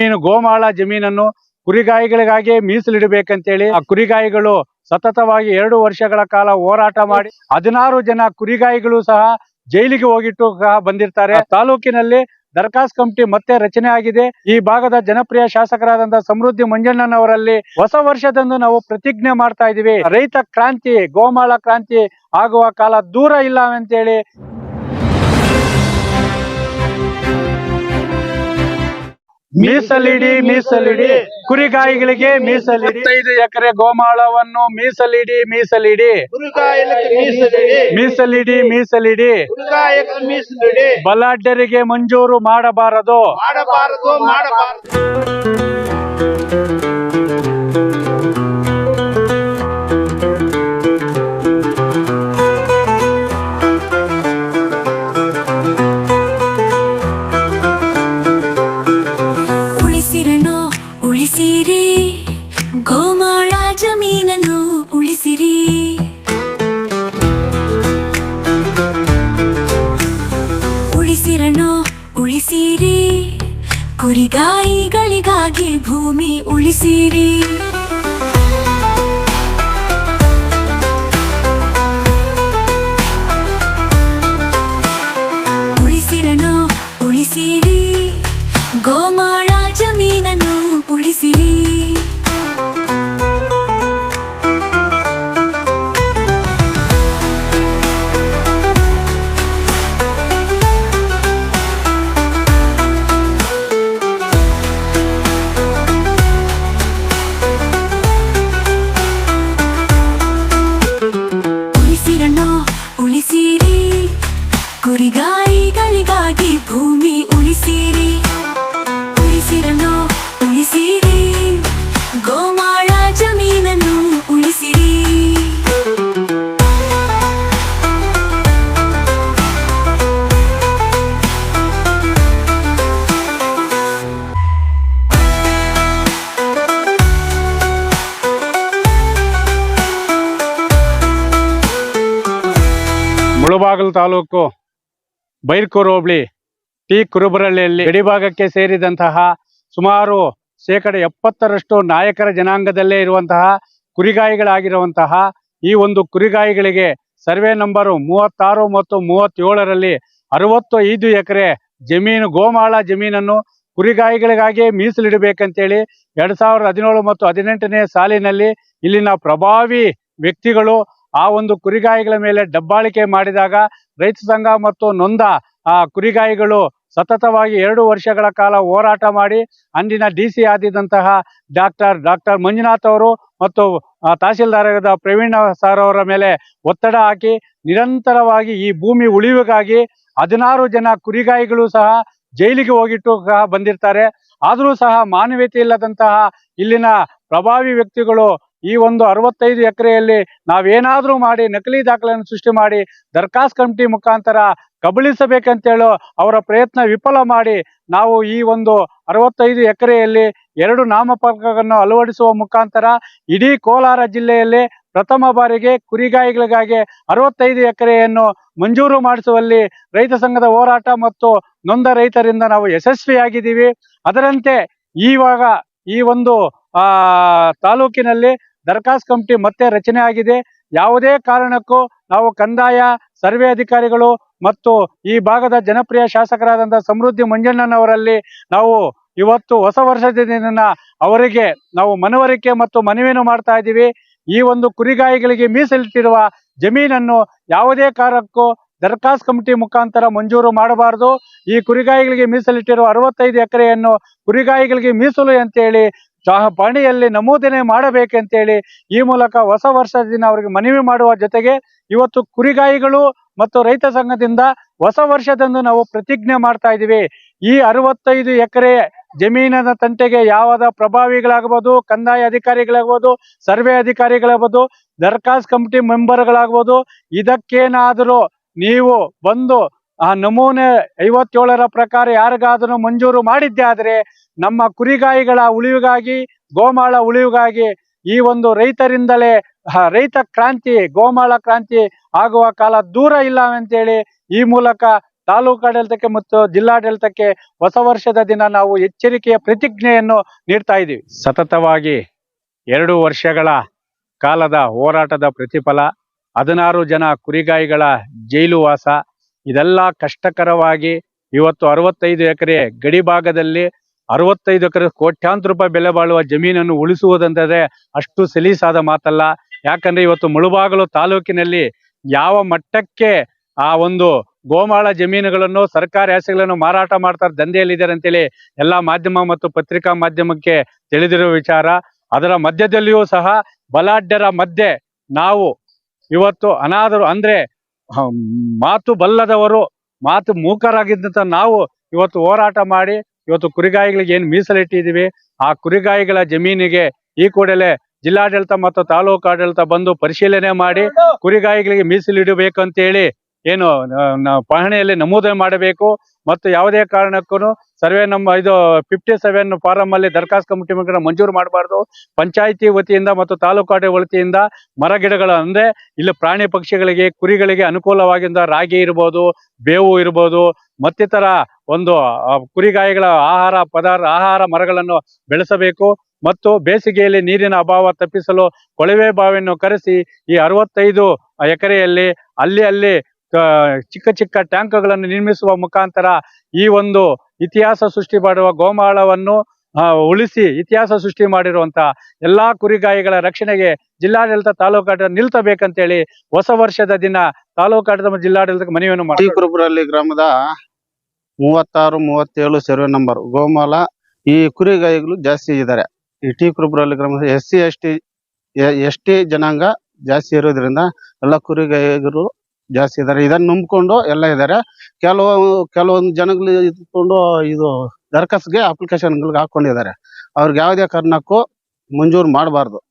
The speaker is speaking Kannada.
ಜಮೀನು, ಗೋಮಾಳ ಜಮೀನನ್ನು ಕುರಿಗಾಯಿಗಳಿಗಾಗಿ ಮೀಸಲಿಡಬೇಕಂತೇಳಿ ಆ ಕುರಿಗಾಯಿಗಳು ಸತತವಾಗಿ ಎರಡು ವರ್ಷಗಳ ಕಾಲ ಹೋರಾಟ ಮಾಡಿ ಹದಿನಾರು ಜನ ಕುರಿಗಾಯಿಗಳು ಸಹ ಜೈಲಿಗೆ ಹೋಗಿಟ್ಟು ಸಹ ಬಂದಿರ್ತಾರೆ. ತಾಲೂಕಿನಲ್ಲಿ ದರ್ಖಾಸ್ ಕಮಿಟಿ ಮತ್ತೆ ರಚನೆ ಆಗಿದೆ. ಈ ಭಾಗದ ಜನಪ್ರಿಯ ಶಾಸಕರಾದಂತಹ ಸಮೃದ್ಧಿ ಮಂಜಣ್ಣನವರಲ್ಲಿ ಹೊಸ ವರ್ಷದಂದು ನಾವು ಪ್ರತಿಜ್ಞೆ ಮಾಡ್ತಾ ಇದೀವಿ ರೈತ ಕ್ರಾಂತಿ, ಗೋಮಾಳ ಕ್ರಾಂತಿ ಆಗುವ ಕಾಲ ದೂರ ಇಲ್ಲ ಅಂತೇಳಿ ಮೀಸಲಿಡಿ ಮೀಸಲಿಡಿ. ಕುರಿಗಾಯಿಗಳಿಗೆ ಮೀಸಲಿಡಿ. ಐದು ಎಕರೆ ಗೋಮಾಳವನ್ನು ಮೀಸಲಿಡಿ ಮೀಸಲಿಡಿ. ಮೀಸಲಿಡಿ. ಮೀಸಲಿಡಿ ಮೀಸಲಿಡಿ. ಬಲಾಢ್ಯರಿಗೆ ಮಂಜೂರು ಮಾಡಬಾರದು. ಮಾಡಬಾರದು ಮಾಡಬಾರದು. ಭೂಮಿ ಉಳಿಸಿರಿ. ಮುಳುಬಾಗಿಲು ತಾಲೂಕು ಬೈರ್ಕೂರು ಹೋಬಳಿ ಟಿ ಕುರುಬರಳ್ಳಿಯಲ್ಲಿ ಗಡಿಭಾಗಕ್ಕೆ ಸೇರಿದಂತಹ ಸುಮಾರು ಶೇಕಡ ಎಪ್ಪತ್ತರಷ್ಟು ನಾಯಕರ ಜನಾಂಗದಲ್ಲೇ ಇರುವಂತಹ ಕುರಿಗಾಯಿಗಳಾಗಿರುವಂತಹ ಈ ಒಂದು ಕುರಿಗಾಯಿಗಳಿಗೆ ಸರ್ವೆ ನಂಬರು ಮೂವತ್ತಾರು ಮತ್ತು ಮೂವತ್ತೇಳರಲ್ಲಿ ಅರವತ್ತು ಐದು ಎಕರೆ ಜಮೀನು, ಗೋಮಾಳ ಜಮೀನನ್ನು ಕುರಿಗಾಯಿಗಳಿಗಾಗಿ ಮೀಸಲಿಡಬೇಕಂತೇಳಿ ಎರಡ್ ಸಾವಿರದ ಹದಿನೇಳು ಮತ್ತು ಹದಿನೆಂಟನೇ ಸಾಲಿನಲ್ಲಿ ಇಲ್ಲಿನ ಪ್ರಭಾವಿ ವ್ಯಕ್ತಿಗಳು ಆ ಒಂದು ಕುರಿಗಾಯಿಗಳ ಮೇಲೆ ಡಬ್ಬಾಳಿಕೆ ಮಾಡಿದಾಗ ರೈತ ಸಂಘ ಮತ್ತು ನೊಂದ, ಆ ಕುರಿಗಾಯಿಗಳು ಸತತವಾಗಿ ಎರಡು ವರ್ಷಗಳ ಕಾಲ ಹೋರಾಟ ಮಾಡಿ ಅಂದಿನ ಡಿ ಸಿ ಆದಿದಂತಹ ಡಾಕ್ಟರ್ ಡಾಕ್ಟರ್ ಮಂಜುನಾಥ್ ಅವರು ಮತ್ತು ತಹಸೀಲ್ದಾರದ ಪ್ರವೀಣ್ ಸರ್ ಅವರ ಮೇಲೆ ಒತ್ತಡ ಹಾಕಿ ನಿರಂತರವಾಗಿ ಈ ಭೂಮಿ ಉಳಿವಿಗಾಗಿ ಹದಿನಾರು ಜನ ಕುರಿಗಾಯಿಗಳು ಸಹ ಜೈಲಿಗೆ ಹೋಗಿಟ್ಟು ಸಹ ಬಂದಿರ್ತಾರೆ. ಆದರೂ ಸಹ ಮಾನವೀಯತೆ ಇಲ್ಲದಂತಹ ಇಲ್ಲಿನ ಪ್ರಭಾವಿ ವ್ಯಕ್ತಿಗಳು ಈ ಒಂದು ಅರವತ್ತೈದು ಎಕರೆಯಲ್ಲಿ ನಾವೇನಾದ್ರೂ ಮಾಡಿ, ನಕಲಿ ದಾಖಲೆಯನ್ನು ಸೃಷ್ಟಿ ಮಾಡಿ ದರ್ಖಾಸ್ ಕಮಿಟಿ ಮುಖಾಂತರ ಕಬಳಿಸಬೇಕಂತೇಳೋ ಅವರ ಪ್ರಯತ್ನ ವಿಫಲ ಮಾಡಿ, ನಾವು ಈ ಒಂದು ಅರವತ್ತೈದು ಎಕರೆಯಲ್ಲಿ ಎರಡು ನಾಮಫಲಕವನ್ನು ಅಳವಡಿಸುವ ಮುಖಾಂತರ ಇಡೀ ಕೋಲಾರ ಜಿಲ್ಲೆಯಲ್ಲಿ ಪ್ರಥಮ ಬಾರಿಗೆ ಕುರಿಗಾಯಿಗಳಿಗಾಗಿ ಅರವತ್ತೈದು ಎಕರೆಯನ್ನು ಮಂಜೂರು ಮಾಡಿಸುವಲ್ಲಿ ರೈತ ಸಂಘದ ಹೋರಾಟ ಮತ್ತು ನೊಂದ ರೈತರಿಂದ ನಾವು ಯಶಸ್ವಿಯಾಗಿದ್ದೀವಿ. ಅದರಂತೆ ಈವಾಗ ಈ ಒಂದು ತಾಲೂಕಿನಲ್ಲಿ ದರ್ಖಾಸ್ ಕಮಿಟಿ ಮತ್ತೆ ರಚನೆ ಆಗಿದೆ. ಯಾವುದೇ ಕಾರಣಕ್ಕೂ ನಾವು ಕಂದಾಯ, ಸರ್ವೆ ಅಧಿಕಾರಿಗಳು ಮತ್ತು ಈ ಭಾಗದ ಜನಪ್ರಿಯ ಶಾಸಕರಾದಂತಹ ಸಮೃದ್ಧಿ ಮಂಜಣ್ಣನವರಲ್ಲಿ ನಾವು ಇವತ್ತು ಹೊಸ ವರ್ಷದ ದಿನ ಅವರಿಗೆ ನಾವು ಮನವರಿಕೆ ಮತ್ತು ಮನವಿಯನ್ನು ಮಾಡ್ತಾ ಇದ್ದೀವಿ. ಈ ಒಂದು ಕುರಿಗಾಯಿಗಳಿಗೆ ಮೀಸಲಿಟ್ಟಿರುವ ಜಮೀನನ್ನು ಯಾವುದೇ ಕಾರಣಕ್ಕೂ ದರ್ಖಾಸ್ ಕಮಿಟಿ ಮುಖಾಂತರ ಮಂಜೂರು ಮಾಡಬಾರದು. ಈ ಕುರಿಗಾಯಿಗಳಿಗೆ ಮೀಸಲಿಟ್ಟಿರುವ ಅರವತ್ತೈದು ಎಕರೆಯನ್ನು ಕುರಿಗಾಯಿಗಳಿಗೆ ಮೀಸಲು ಅಂತೇಳಿ ಚಾ- ಪಾಣಿಯಲ್ಲಿ ನಮೂದನೆ ಮಾಡಬೇಕಂತೇಳಿ ಈ ಮೂಲಕ ಹೊಸ ವರ್ಷದ ದಿನ ಅವರಿಗೆ ಮನವಿ ಮಾಡುವ ಜೊತೆಗೆ ಇವತ್ತು ಕುರಿಗಾಯಿಗಳು ಮತ್ತು ರೈತ ಸಂಘದಿಂದ ಹೊಸ ವರ್ಷದಂದು ನಾವು ಪ್ರತಿಜ್ಞೆ ಮಾಡ್ತಾ ಇದ್ದೀವಿ. ಈ ಅರವತ್ತೈದು ಎಕರೆ ಜಮೀನಿನ ತಂಟೆಗೆ ಯಾವಾದ ಪ್ರಭಾವಿಗಳಾಗಬಹುದು ಕಂದಾಯ ಅಧಿಕಾರಿಗಳಾಗ್ಬೋದು, ಸರ್ವೆ ಅಧಿಕಾರಿಗಳಾಗ್ಬೋದು ದರ್ಖಾಸ್ ಕಮಿಟಿ ಮೆಂಬರ್ಗಳಾಗ್ಬೋದು, ಇದಕ್ಕೇನಾದರೂ ನೀವು ಬಂದು ಆ ನಮೂನೆ ಐವತ್ತೇಳರ ಪ್ರಕಾರ ಯಾರಿಗಾದರೂ ಮಂಜೂರು ಮಾಡಿದ್ದೆ ಆದ್ರೆ ನಮ್ಮ ಕುರಿಗಾಯಿಗಳ ಉಳಿವಿಗಾಗಿ, ಗೋಮಾಳ ಉಳಿವಿಗಾಗಿ ಈ ಒಂದು ರೈತರಿಂದಲೇ ರೈತ ಕ್ರಾಂತಿ, ಗೋಮಾಳ ಕ್ರಾಂತಿ ಆಗುವ ಕಾಲ ದೂರ ಇಲ್ಲ ಅಂತೇಳಿ ಈ ಮೂಲಕ ತಾಲೂಕು ಆಡಳಿತಕ್ಕೆ ಮತ್ತು ಜಿಲ್ಲಾಡಳಿತಕ್ಕೆ ಹೊಸ ವರ್ಷದ ದಿನ ನಾವು ಎಚ್ಚರಿಕೆಯ ಪ್ರತಿಜ್ಞೆಯನ್ನು ನೀಡ್ತಾ ಇದ್ದೀವಿ. ಸತತವಾಗಿ ಎರಡು ವರ್ಷಗಳ ಕಾಲದ ಹೋರಾಟದ ಪ್ರತಿಫಲ, ಹದಿನಾರು ಜನ ಕುರಿಗಾಯಿಗಳ ಜೈಲು ವಾಸ, ಇದೆಲ್ಲ ಕಷ್ಟಕರವಾಗಿ ಇವತ್ತು ಅರವತ್ತೈದು ಎಕರೆ ಗಡಿ ಭಾಗದಲ್ಲಿ ಅರವತ್ತೈದು ಎಕರೆ ಕೋಟ್ಯಾಂತರ ರೂಪಾಯಿ ಬೆಲೆ ಬಾಳುವ ಜಮೀನನ್ನು ಉಳಿಸುವುದಂದರೆ ಅಷ್ಟು ಸಲೀಸಾದ ಮಾತಲ್ಲ. ಯಾಕಂದ್ರೆ ಇವತ್ತು ಮುಳುಬಾಗಲು ತಾಲೂಕಿನಲ್ಲಿ ಯಾವ ಮಟ್ಟಕ್ಕೆ ಆ ಒಂದು ಗೋಮಾಳ ಜಮೀನುಗಳನ್ನು, ಸರ್ಕಾರಿ ಆಸೆಗಳನ್ನು ಮಾರಾಟ ಮಾಡ್ತಾರೆ ದಂಧೆಯಲ್ಲಿದ್ದಾರೆ ಅಂತೇಳಿ ಎಲ್ಲಾ ಮಾಧ್ಯಮ ಮತ್ತು ಪತ್ರಿಕಾ ಮಾಧ್ಯಮಕ್ಕೆ ತಿಳಿದಿರುವ ವಿಚಾರ. ಅದರ ಮಧ್ಯದಲ್ಲಿಯೂ ಸಹ ಬಲಾಢ್ಯರ ಮಧ್ಯೆ ನಾವು ಇವತ್ತು ಅನಾದರು ಅಂದ್ರೆ ಮಾತು ಬಲ್ಲದವರು, ಮಾತು ಮೂಕರಾಗಿದ್ದಂತ ನಾವು ಇವತ್ತು ಹೋರಾಟ ಮಾಡಿ ಇವತ್ತು ಕುರಿಗಾಯಿಗಳಿಗೆ ಏನು ಮೀಸಲಿಟ್ಟಿದ್ದೀವಿ ಆ ಕುರಿಗಾಯಿಗಳ ಜಮೀನಿಗೆ ಈ ಕೂಡಲೇ ಜಿಲ್ಲಾಡಳಿತ ಮತ್ತು ತಾಲೂಕು ಆಡಳಿತ ಬಂದು ಪರಿಶೀಲನೆ ಮಾಡಿ ಕುರಿಗಾಯಿಗಳಿಗೆ ಮೀಸಲಿಡಬೇಕು ಅಂತೇಳಿ ಏನು ಪಹಣಿಯಲ್ಲಿ ನಮೂದು ಮಾಡಬೇಕು. ಮತ್ತು ಯಾವುದೇ ಕಾರಣಕ್ಕೂ ಸರ್ವೆ ನಮ್ಮ ಇದು ಫಿಫ್ಟಿ ಸೆವೆನ್ ಫಾರಂ ಅಲ್ಲಿ ದರಖಾಸ್ತು ಕಮಿಟಿ ಮುಖಂಡ ಮಂಜೂರು ಮಾಡಬಾರ್ದು. ಪಂಚಾಯಿತಿ ವತಿಯಿಂದ ಮತ್ತು ತಾಲೂಕು ಆಡಳಿತ ವತಿಯಿಂದ ಮರ ಗಿಡಗಳು ಅಂದ್ರೆ ಇಲ್ಲಿ ಪ್ರಾಣಿ ಪಕ್ಷಿಗಳಿಗೆ, ಕುರಿಗಳಿಗೆ ಅನುಕೂಲವಾಗಿಂದ ರಾಗಿ ಇರ್ಬೋದು, ಬೇವು ಇರ್ಬೋದು, ಮತ್ತಿತರ ಒಂದು ಕುರಿಗಾಯಿಗಳ ಆಹಾರ ಪದಾರ್ಥ, ಆಹಾರ ಮರಗಳನ್ನು ಬೆಳೆಸಬೇಕು ಮತ್ತು ಬೇಸಿಗೆಯಲ್ಲಿ ನೀರಿನ ಅಭಾವ ತಪ್ಪಿಸಲು ಕೊಳವೆ ಬಾವಿಯನ್ನು ಕರೆಸಿ ಈ ಅರವತ್ತೈದು ಎಕರೆಯಲ್ಲಿ ಅಲ್ಲಿ ಅಲ್ಲಿ ಚಿಕ್ಕ ಚಿಕ್ಕ ಟ್ಯಾಂಕ್ಗಳನ್ನು ನಿರ್ಮಿಸುವ ಮುಖಾಂತರ ಈ ಒಂದು ಇತಿಹಾಸ ಸೃಷ್ಟಿ ಮಾಡುವ ಗೋಮಾಳವನ್ನು ಉಳಿಸಿ ಇತಿಹಾಸ ಸೃಷ್ಟಿ ಮಾಡಿರುವಂತ ಎಲ್ಲಾ ಕುರಿಗಾಯಿಗಳ ರಕ್ಷಣೆಗೆ ಜಿಲ್ಲಾಡಳಿತ ತಾಲೂಕಾಡಳಿತ ನಿಲ್ತಬೇಕಂತೇಳಿ ಹೊಸ ವರ್ಷದ ದಿನ ತಾಲೂಕಾಡಳಿತ ಜಿಲ್ಲಾಡಳಿತಕ್ಕೆ ಮನವಿಯನ್ನು ಮಾಡಿ ಗ್ರಾಮದ ಮೂವತ್ತಾರು, ಮೂವತ್ತೇಳು ಸರ್ವೆ ನಂಬರ್ ಗೋಮಾಲ ಈ ಕುರಿಗಾಯಿಗಳು ಜಾಸ್ತಿ ಇದ್ದಾರೆ ಈ ಟಿ ಕುರುಬರಲ್ಲಿ ಗ್ರಾಮದ S C, S T S T ಜನಾಂಗ ಜಾಸ್ತಿ ಇರೋದ್ರಿಂದ ಎಲ್ಲ ಕುರಿಗಾಯಿಗಳು ಜಾಸ್ತಿ ಇದ್ದಾರೆ ಇದನ್ನ ನಂಬ್ಕೊಂಡು ಎಲ್ಲ ಇದ್ದಾರೆ ಕೆಲವು, ಕೆಲವೊಂದು ಜನಗಳು ಇದ್ಕೊಂಡು ಇದು ದರ್ಖಾಸ್ಗೆ ಅಪ್ಲಿಕೇಶನ್ಗಳಿಗೆ ಹಾಕೊಂಡಿದ್ದಾರೆ. ಅವ್ರಿಗೆ ಯಾವುದೇ ಕಾರಣಕ್ಕೂ ಮಂಜೂರು ಮಾಡಬಾರ್ದು.